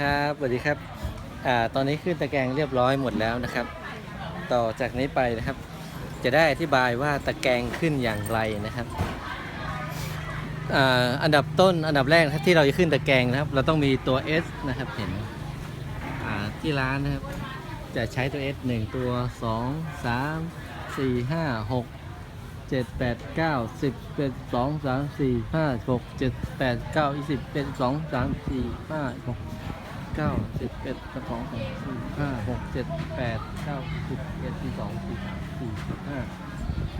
ครับสวัสดีครับอ่าตอนนี้ขึ้นตะแกรงเรียบร้อยหมดแล้วนะครับ ต่อจากนี้ไปนะครับ จะได้อธิบายว่าตะแกรงขึ้นอย่างไรนะครับอ่าอันดับต้นอันดับแรกที่เราจะขึ้นตะแกรงนะครับ เราต้องมีตัว S นะครับเห็นอ่าที่ร้านนะครับ จะใช้ตัว S 1ตัว 2 3 4 5 6 7 8 9 10เป็น2 3 4 5 6 7 8 9 20เป็น2 3 4 5 6 เก้าสิบเอ็ดสองสามสี่ห้าหกเจ็ดแปดเก้าสิบเอ็ดสี่สองสี่สามสี่สิบห้า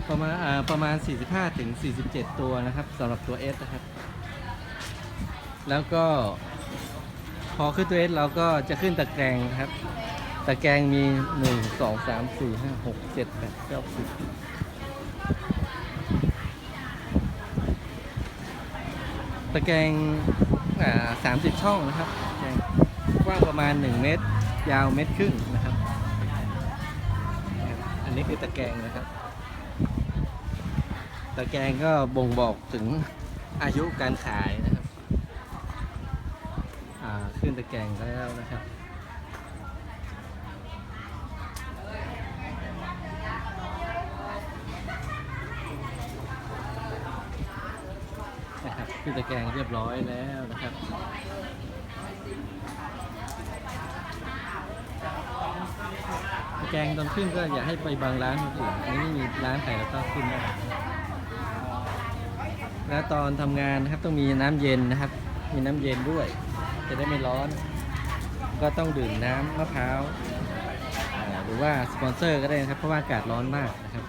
ประมาณอ่าประมาณสี่สิบห้าถึงสี่สิบเจ็ดตัวนะครับสำหรับตัวเอสนะครับ แล้วก็ พอขึ้นตัวเอสเราก็จะขึ้นตะแกรงครับ ตะแกรงมีหนึ่งสองสามสี่ห้าหกเจ็ดแปดเก้าสิบตะแกรงอ่สิบช่องนะครับตะแกรง กว้างประมาณ 1 เมตร ยาวเมตรครึ่งนะครับ อันนี้คือตะแกรงนะครับ ตะแกรงก็บ่งบอกถึงอายุการขายนะครับขึ้นตะแกรงแล้วนะครับนะครับขึ้นตะแกรงเรียบร้อยแล้วนะครับ ตะ แกงตอนขึ้นก็อย่าให้ไปบางร้านคนอื่นอันนี้ไม่มีร้านไหนแล้วก็ขึ้นได้แล้วตอนทำงานนะครับต้องมีน้ำเย็นนะครับ มีน้ำเย็นด้วย จะได้ไม่ร้อน ก็ต้องดื่มน้ำมะพร้าวหรือว่าสปอนเซอร์ก็ได้นะครับเพราะว่าอากาศร้อนมากนะครับ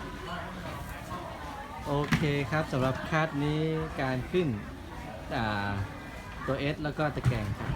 โอเคครับสำหรับคาดนี้การขึ้นตัว S แล้วก็ตะแกรงครับ